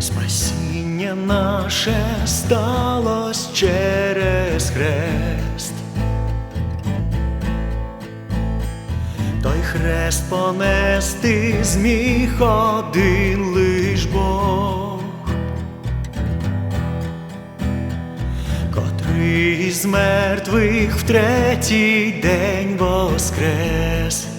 Спасіння наше сталось через хрест. Той хрест понести зміг один лиш Бог, котрий з мертвих в третій день воскрес.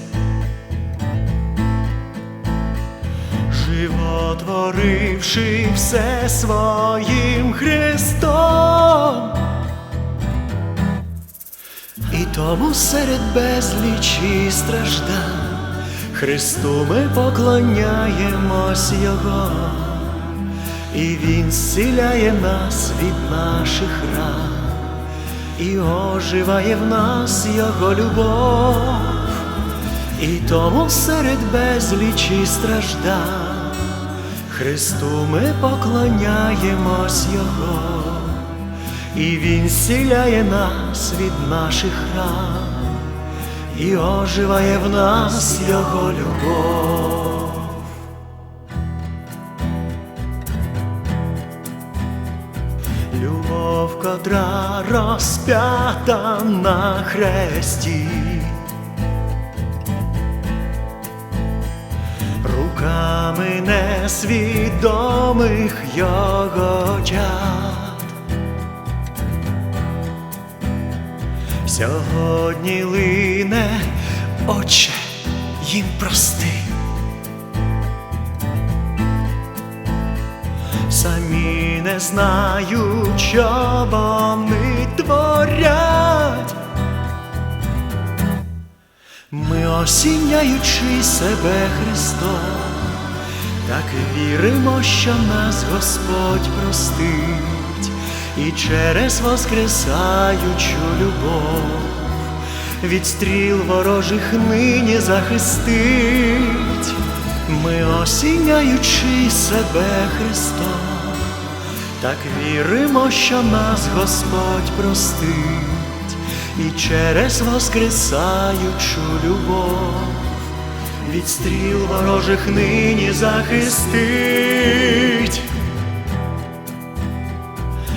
Животворивши все своїм Христом. І тому серед безлічі страждань Христу ми поклоняємось Його, і Він зціляє нас від наших ран, і оживає в нас Його любов, і тому серед безлічі страждань Христу ми поклоняємось Його і Він зціляє нас від наших ран, і оживає в нас Його любов. Любов, котра розп'ята на хресті, руками несвідомих його чад. Сьогодні лине, Отче, їм прости. Самі не знають, що вони творять. Ми осінняючи себе Христом, так віримо, що нас Господь простить, і через воскресаючу любов від стріл ворожих нині захистить. Ми осінняючи себе Христом, так віримо, що нас Господь простить, і через воскресаючу любов від стріл ворожих нині захистить.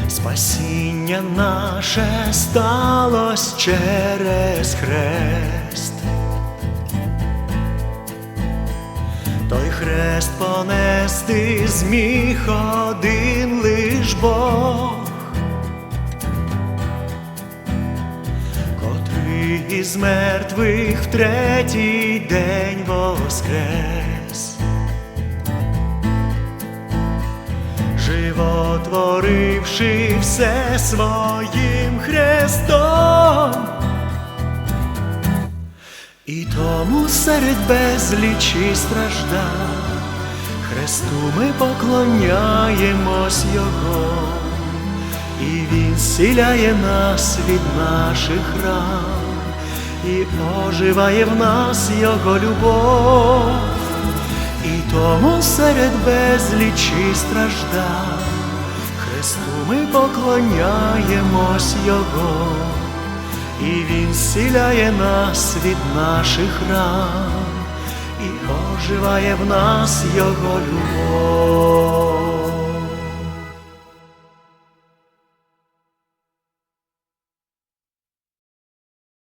Спасіння наше сталось через хрест. Той хрест понести зміг один із мертвих в третій день воскрес. Животворивши все своїм хрестом. І тому серед безлічі страждань Христу ми поклоняємось Його, і Він зціляє нас від наших ран, і оживає в нас Його любов, і тому серед безлічі страждань Христу ми поклоняємось Його. І Він зціляє нас від наших ран, і оживає в нас Його любов.